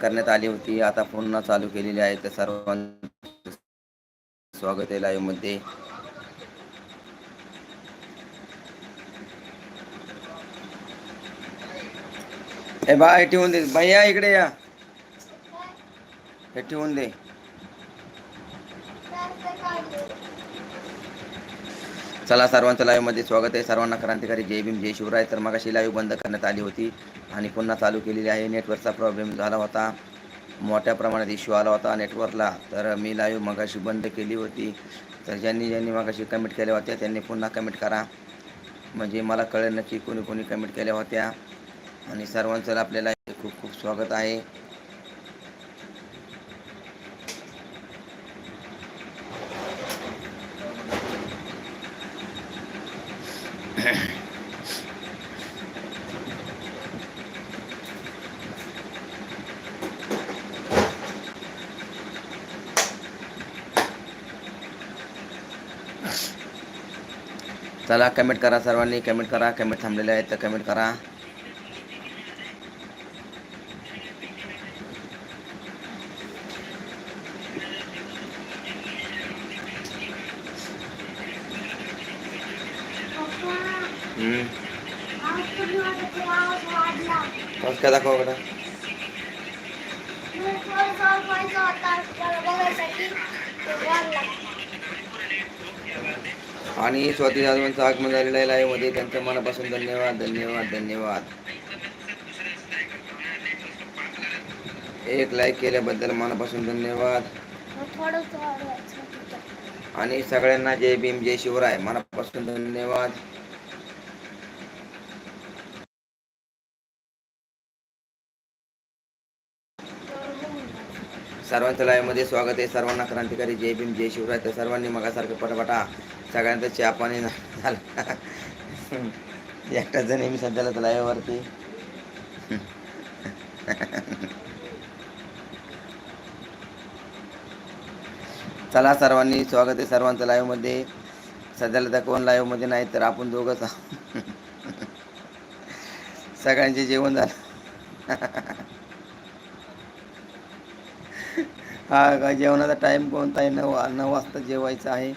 करण्यात आली होती. आता पुन्हा चालू केलेली आहे. तर सर्वांचं स्वागत आहे लाईव्हमध्ये. ए बा ठेवून दे. भैया इकडे या. हे ठेवून दे. चला सर्वांचं लाईव्हमध्ये स्वागत आहे. सर्वांना क्रांतिकारी जय भीम जय शिवराय. तर मगाशी लाईव्ह बंद करण्यात आली होती आणि पुन्हा चालू केलेली आहे. नेटवर्कचा प्रॉब्लेम झाला होता. मोठ्या प्रमाणात इश्यू आला होता नेटवर्कला तर मी लाईव्ह मगाशी बंद केली होती. तर ज्यांनी ज्यांनी मगाशी कमेंट केल्या होत्या त्यांनी पुन्हा कमेंट करा. म्हणजे मला कळेल नक्की कोणी कोणी कमेंट केल्या होत्या. आणि सर्वांचं आपल्याला खूप खूप स्वागत आहे. चला कमेंट करा सर्वांनी कमेंट करा कमेंट थांबलेले आहेत तर कमेंट करा हम्म. पाऊस काय दाखवा बघा आणि स्वाती जाधवांचं आगमन झालेलं आहे लाईव्हमध्ये त्यांच्या मनापासून धन्यवाद धन्यवाद धन्यवाद. एक लाईक केल्याबद्दल मनापासून धन्यवाद. आणि सगळ्यांना जय भीम जय शिवराय. मनापासून धन्यवाद. सर्वांचं लाईव्हमध्ये स्वागत आहे. सर्वांना क्रांतिकारी जय भीम जय शिवराय. तर सर्वांनी मगासारखं पटापटा सगळ्यांचं चहा पाणी एकटाच जण आहे मी सध्याला तलावावरती चला सर्वांनी स्वागत आहे सर्वांचं लाईव्हमध्ये सध्याला तर कोण लाईव्हमध्ये नाही तर आपण दोघंच सगळ्यांचे जेवण झालं. हा का जेवणाचा टाईम कोणता आहे? नऊ नऊ वाजता जेवायचं आहे.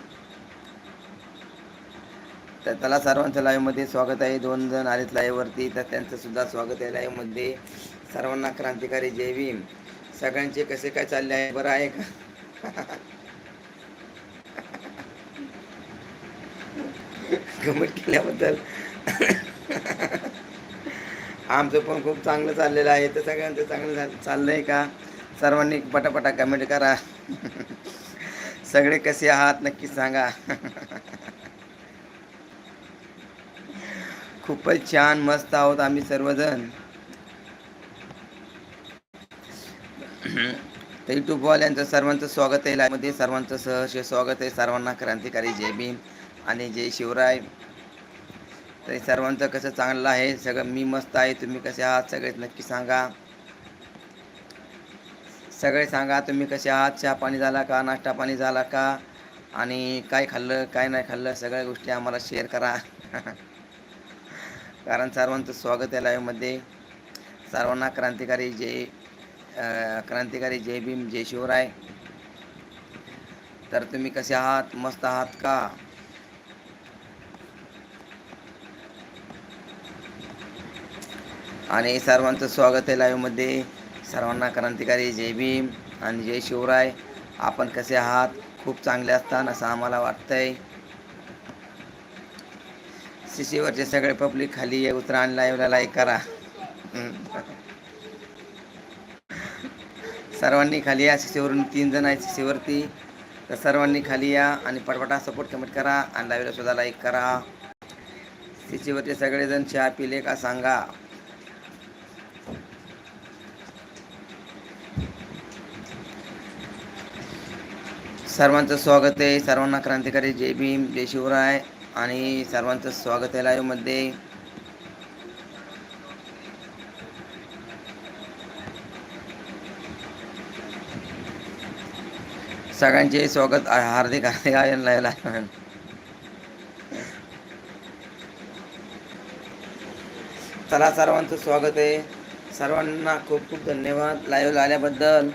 तर त्याला सर्वांचं लाईव्हमध्ये स्वागत आहे. दोन जण आलेत लाईव्हवरती वरती. तर त्यांचंसुद्धा स्वागत आहे लाईव्हमध्ये सर्वांना क्रांतिकारी जय भीम. सगळ्यांचे कसे काय चालले आहे? बरं आहे का? कमेंट केल्याबद्दल. आमचं पण खूप चांगलं चाललेलं आहे. तर सगळ्यांचं चांगलं चाललं आहे का? सर्वांनी पटापटा कमेंट करा. सगळे कसे आहात? नक्की सांगा. खूपच छान मस्त आहोत आम्ही सर्वजण. तर युट्यूबवाल्यांचं सर्वांचं स्वागत आहे लाईव्हमध्ये मध्ये. सर्वांचं सहर्ष स्वागत आहे. सर्वांना क्रांतिकारी जय भीम आणि जय शिवराय. तरी सर्वांचं कसं चांगलं आहे? सगळं मी मस्त आहे. तुम्ही कसे आहात? सगळेच नक्की सांगा. सगळे सांगा तुम्ही कसे आहात? चहा पाणी झाला का? नाश्ता पाणी झाला का? आणि काय खाल्लं काय नाही खाल्लं? सगळ्या गोष्टी आम्हाला शेअर करा. कारण सर्वांचं स्वागत आहे लाईव्हमध्ये सर्वांना क्रांतिकारी जय क्रांतिकारी जय भीम जय शिवराय. तर तुम्ही कसे आहात? मस्त आहात का? आणि सर्वांचं स्वागत आहे लाईव्हमध्ये सर्वांना क्रांतिकारी जय भीम आणि जय शिवराय. आपण कसे आहात? खूप चांगले असतान असं आम्हाला वाटतंय. शिशीवरचे सगळे पब्लिक खाली ये, उतरा आणि लाईव्हला लाईक करा. सर्वांनी खाली या शिशीवरून तीन जण आहेत शिशीवरती तर सर्वांनी खाली या आणि पटपटा सपोर्ट कमेंट करा आणि लाईव्हला सुद्धा लाईक करा. शिशीवरचे सगळेजण चहा पिले का सांगा. सर्वांचं स्वागत आहे. सर्वांना क्रांतिकारी जय भीम जय शिवराय. आणि सर्वांचं स्वागत आहे लाईव्हमध्ये सगळ्यांचे स्वागत आहे हार्दिक हार्दिक आहे लाईव्ह चला सर्वांचं स्वागत आहे. सर्वांना खूप खूप धन्यवाद लाईव्ह आल्याबद्दल.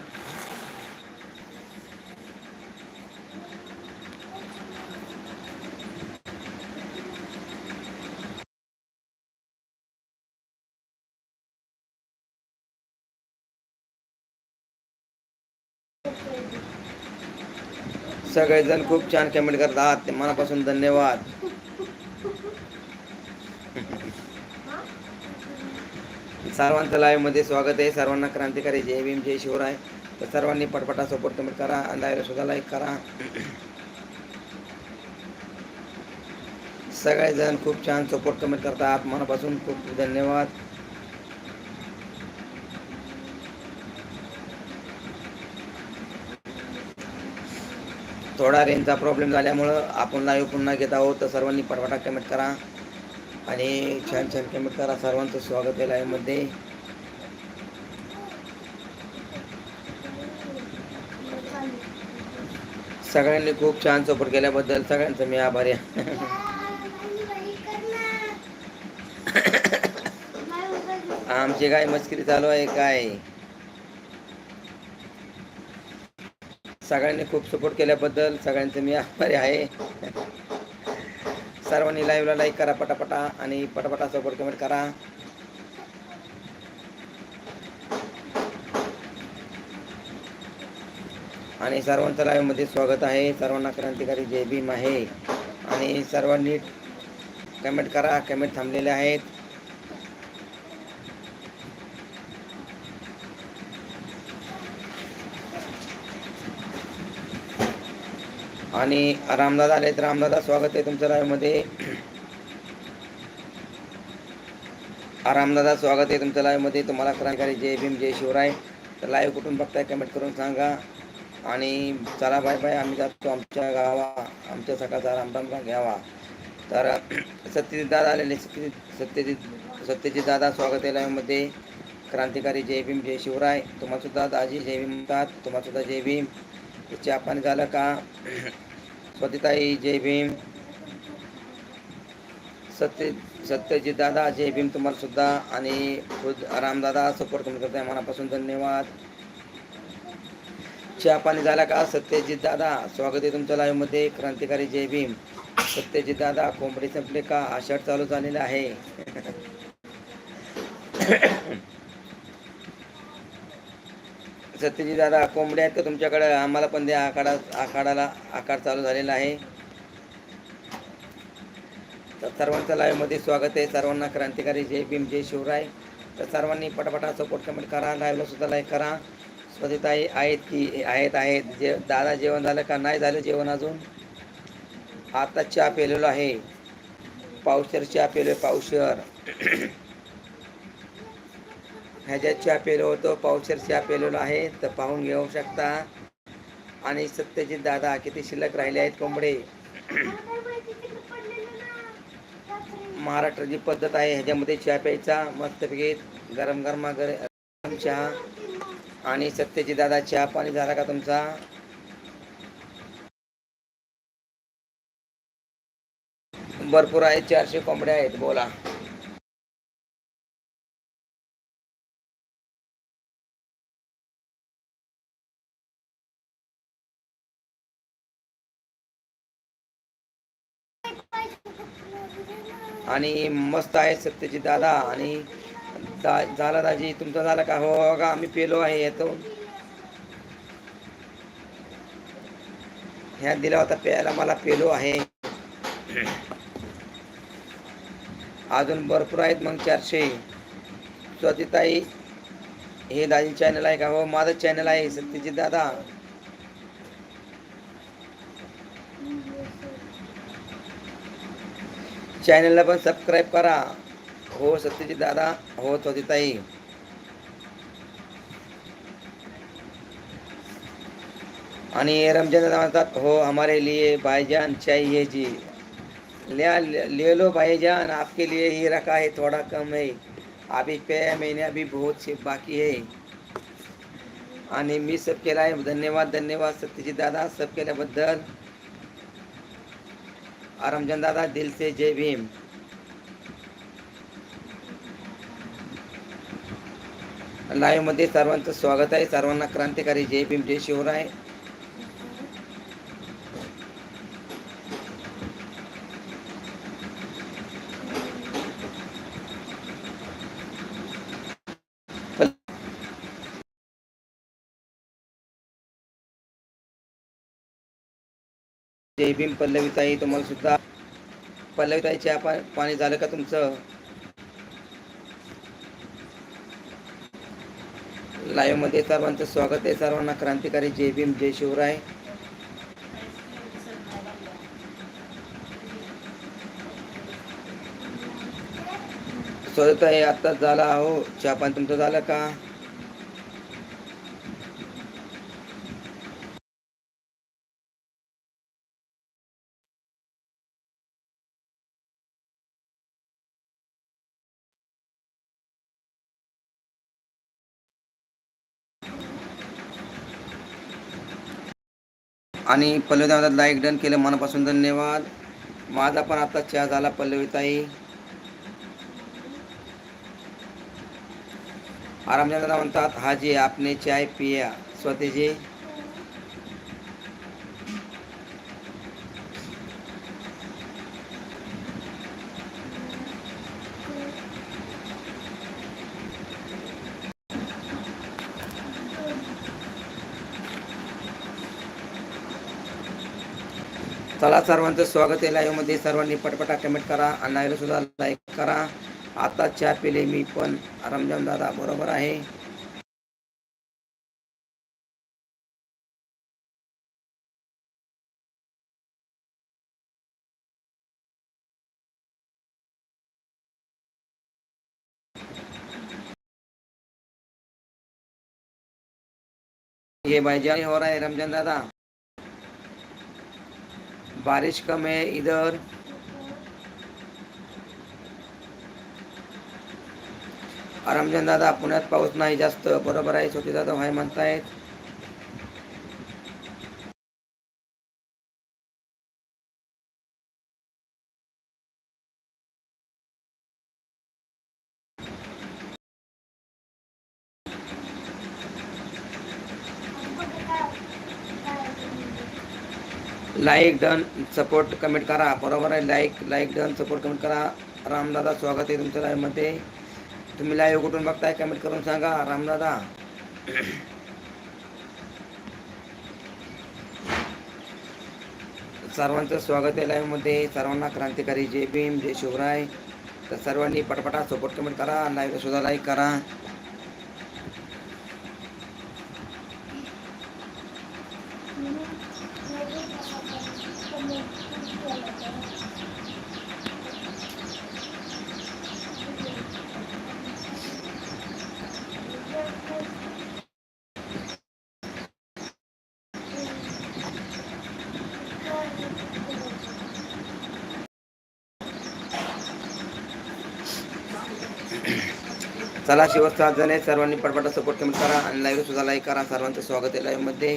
सगळेजण खूप छान कमेंट करत आहात ते मनापासून धन्यवाद. सर्वांचं लाईव्हमध्ये स्वागत आहे. सर्वांना क्रांतिकारी जय भीम जय शिवराय. तर सर्वांनी पटपटा सपोर्ट कमेंट करा आणि लाईव्ह सुद्धा लाईक करा. सगळेजण खूप छान सपोर्ट कमेंट करतात. मनापासून खूप धन्यवाद. थोडा रेंजचा प्रॉब्लेम झाल्यामुळं आपण लाईव्ह पुन्हा घेत आहोत. तर सर्वांनी पटपटा कमेंट करा. आणि छान छान कमेंट करा. सर्वांचं स्वागत आहे लाईव्हमध्ये सगळ्यांनी खूप छान सपोर्ट केल्याबद्दल सगळ्यांचं मी आभारी आमची काय मस्करी चालू आहे काय? सगळ्यांनी खूप सपोर्ट केल्याबद्दल सगळ्यांचं मी आभारी आहे. सर्वांनी लाईव्हला लाईक करा पटापटा आणि पटापटा सपोर्ट कमेंट करा. आणि सर्वांचं लाईव्हमध्ये स्वागत आहे. सर्वांना क्रांतिकारी जय भीम आहे. आणि सर्वांनी कमेंट करा. कमेंट थांबलेले आहेत. आणि रामदादा आले तर रामदादा स्वागत आहे तुमचं लाईव्हमध्ये रामदादा स्वागत आहे तुमच्या लाईव्हमध्ये तुम्हाला क्रांतिकारी जय भीम जय शिवराय. तर लाईव्ह कुठून बघताय कमेंट करून सांगा. आणि चला बाय बाय आम्ही जातो आमच्या गावा आमच्या सकाळचा रामराम घ्यावा. तर सत्यजित दादा आलेले सत्यजित सत्यजित सत्यजित दादा स्वागत आहे लाईव्हमध्ये क्रांतिकारी जय भीम जय शिवराय. तुम्हालासुद्धा दाजी जय भीम म्हणतात. तुम्हालासुद्धा जय भीम. चहा पाणी झालं का? पतिताई जय भीम. सत्य सत्यजित दादा जय भीम तुम्हाला सुद्धा आणि खुद रामदादा सपोर्ट तुम्ही करताय मनापासून धन्यवाद. चहा पाणी झाला का? सत्यजित दादा स्वागत आहे तुमच्या लाईव्हमध्ये क्रांतिकारी जय भीम. सत्यजित दादा कोंबडी संपले का? आषाढ चालू झालेला आहे. सत्यजी दादा कोंबड्या आहेत का तुमच्याकडे? आम्हाला पण द्या आखाडा आखाडाला आकार चालू झालेला आहे. तर सर्वांचं लाईव्हमध्ये स्वागत आहे. सर्वांना क्रांतिकारी जय भीम जय शिवराय. तर सर्वांनी पटापटा सपोर्ट कमेंट करा. लाईव्हला सुद्धा लाईक करा. स्वतःताई आहेत की आहेत आहेत. जे दादा जेवण झालं का? नाही झालं जेवण अजून? आता चहा पेलेलो आहे. पावशर चहा पेलोय पावशर. ह्याच्यात चहा पेलो होतो पावशर चहा पेलेलो आहे तर पाहून घेऊ शकता. आणि सत्यजित दादा किती शिल्लक राहिले आहेत कोंबडे? महाराष्ट्राची पद्धत आहे ह्याच्यामध्ये चहा प्यायचा मस्तपैकी गरम गरमा गरम चहा. आणि सत्यजित दादा चहा पाणी झाला का तुमचा? भरपूर आहेत चारशे कोंबड्या आहेत बोला. आणि मस्त आहे सत्यजित दादा आणि दा झाला दाजी तुमचा झाला का? हो, हो का? आम्ही पेलो आहे येतो ह्या दिला होता प्यायला मला पेलो आहे. अजून भरपूर आहेत मग चारशे. स्वतिताई हे दाजी चॅनल आहे का? हो माझं चॅनल आहे सत्यजित दादा. चॅनलला पण सबस्क्राईब करा. हो सत्यजित दादा हो स्वतिताई आणि रमजान दादा म्हणतात हो हमारे लिए भाईजान चाहिए जी. लिया ले लो भाईजान आपके लिए ही रखा है थोड़ा कम है. अभी पे महीने अभी बहुत से बाकी है. आणि मी सब केला आहे. धन्यवाद धन्यवाद सत्यजित दादा सब केल्याबद्दल. रमजान दादा दिल से जय भीम। लाईव्हमध्ये सर्वांचं स्वागत आहे. सर्वांना क्रांतिकारी जय भीम. जय शिवराय. जय भीम पल्लवीताई तुम्हाला सुद्धा पल्लवीताई चहा पा पाणी झालं का तुमचं? लाईव्हमध्ये सर्वांचं स्वागत आहे. सर्वांना क्रांतिकारी जय भीम जय शिवराय. स्वतः आत्ताच झाला हो चहा पाणी तुमचं झालं का? आणि पल्लवीताई लाईक डन केलं मनापासून धन्यवाद. माझा पण आता चहा झाला पल्लवीताई. आरामचंद्र म्हणतात हाजी आपने चाय पिया स्वतःजी. चला सर्वांचं स्वागत आहे लाईव्हमध्ये सर्वांनी पटपटा कमेंट करा. आणि सुद्धा लाईक करा. आता चहा पिले मी पण. रमजान दादा बरोबर आहे. ये भाईजान हो रहा है रमजान दादा. बारिश कम है इधर। रमजान दादा पुण्यात पाऊस नाही जास्त बरोबर आहे छोटे दादा भाई म्हणतायत. लाईक डन सपोर्ट कमेंट करा. बरोबर आहे. Like like done support comment करा. रामदादा स्वागत आहे तुमच्या लाईव्हमध्ये तुम्ही लाईव्ह कुठून बघताय? कमेंट करून सांगा. रामदादा सर्वांचं स्वागत आहे लाईव्हमध्ये सर्वांना क्रांतिकारी जय भीम जय शिवराय. तर सर्वांनी पटपटा सपोर्ट कमेंट करा. लाईव्ह सुद्धा लाईक करा. चला शेवट सात जण सर्वांनी पटपटा सपोर्ट कमेंट करा आणि लाईव्ह सुद्धा लाईक करा. सर्वांचं स्वागत आहे लाईव्हमध्ये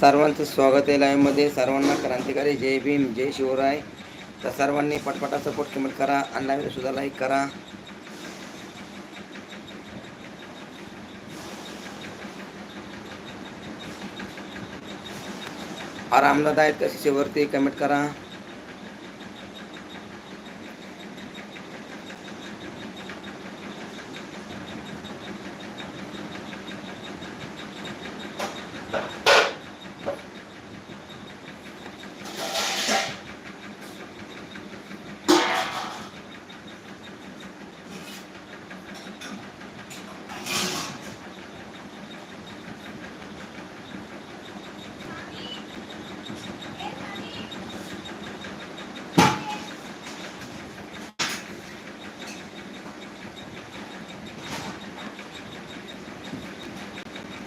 सर्वांचं स्वागत आहे लाईव्हमध्ये सर्वांना क्रांतिकारी जय भीम जय शिवराय. तर सर्वांनी पटपटा सपोर्ट कमेंट करा. आणि लाईव्ह सुद्धा लाईक करा. आरामदायक आहेत वरती? कमेंट करा.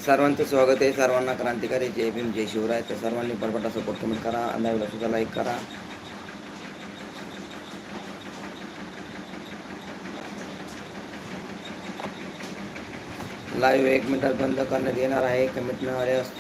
सर्वांचं स्वागत आहे. सर्वांना क्रांतिकारी जय भीम जय शिवराय. तर सर्वांनी पटपटा सपोर्ट कमेंट करा. लाईव्हला सुद्धा लाईक करा. लाईव्ह एक मिनिटात बंद करण्यात येणार आहे. कमेंट न आल्यास